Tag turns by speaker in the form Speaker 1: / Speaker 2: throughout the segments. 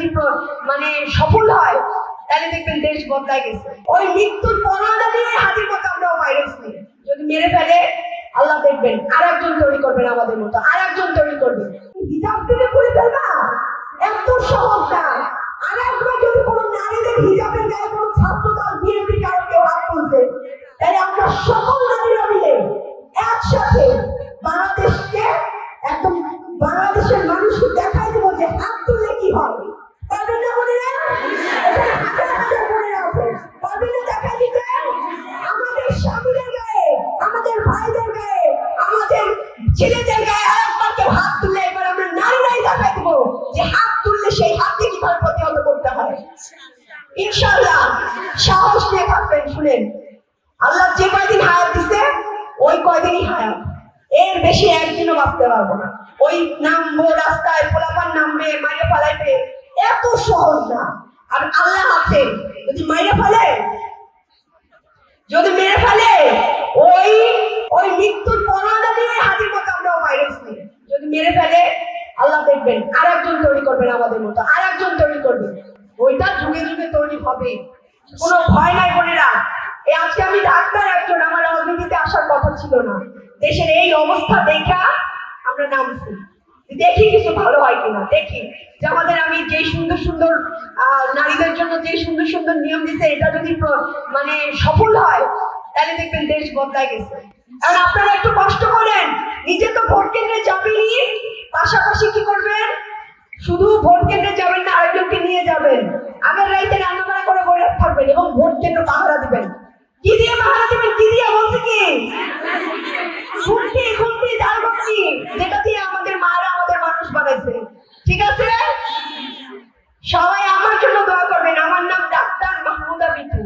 Speaker 1: যদি মানে সফল হয়, তাহলে দেখবেন দেশ বদলায় গেছে। ওই মৃত্যুর পরোয়ানা দিয়ে হাতির মতো আমরাও ভাইরাস নিই যদি মেরে ফেলে, আল্লাহ দেখবেন আর একজন তৈরি করবেন আমাদের মতো আর একজন তৈরি করবেন হিজাব থেকে করে ফেলবা, এত সহজ না। আর একবার যদি কোনো নারীদের হিজাবের গায়ে কোনো ছাত্র দল বিএনপি কারও কেউ হাত তুলছে, তাহলে আমরা সকল নারীরা মিলে একসাথে আমাদের ভাইদের গায়ে আমাদের ছেলেদের গায়ে আর একবার কেউ হাত তুললে এবার আমরা নারীরাই দেখাই দেবো যে হাত তুললে সেই হাতকে কীভাবে প্রতিহত করতে হয়? ইনশাআল্লাহ, সাহস নিয়ে থাকবেন, শুনেন। আল্লাহ যে কয়দিন হায়াত দিছে, ওই কয়দিনই হায়াত। এর বেশি একদিনও বাঁচতে পারব না। ওই নামবো রাস্তায়, পোলাপান নামবে, মাইরে ফালাইবে, এত সহজ না। আর আল্লাহ আছে, যদি মাইরে ফেলে, যদি মেরে মেরে আল্লাহ দেখবেন আর একজন তৈরি করবেন আমাদের মতো আর একজন তৈরি করবেন ওইটা যুগে যুগে তৈরি হবে। কোনো ভয় নাই বোনেরা। এই আজকে আমি ডাক্তার একজন, আমার রাজনীতিতে আসার কথা ছিল না। দেশের এই অবস্থা দেখা আমরা নামছি। দেখি কিছু ভালো হয় কিনা, দেখি। যে আমাদের আমি যে সুন্দর সুন্দর নারীদের জন্য যে সুন্দর সুন্দর নিয়ম দিছে, এটা যদি মানে সফল হয়, তাহলে দেখবেন দেশ বদলায় গেছে। কারণ আপনারা একটু কষ্ট করেন। নিজে তো ভোট কেন্দ্রে যাবেনই। পাশাপাশি কি করবেন? শুধু ভোট কেন্দ্রে যাবেন না আরেকজনকে নিয়ে যাবেন। আগের রাইতে রান্না বান্না করে বলে থাকবেন এবং ভোট কেন্দ্র পাহারা দিবেন। কি দিয়ে পাহারা দিবেন? কি দিয়ে বলছে কি? বাতি? যেটা দিয়ে আমাদের আমাদের মানুষ ঠিক আছে? সবাই আমার জন্য দোয়া করবেন। আমার নাম ডাক্তার মাহমুদা মিতু।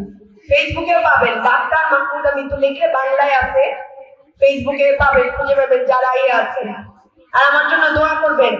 Speaker 1: ফেসবুকেও পাবেন। ডাক্তার মাহমুদা মিতু লিখলে বাংলায় আছে। ফেসবুকে পাবেন, খুঁজে পাবেন যারাই আছেন আর আমার জন্য দোয়া করবেন।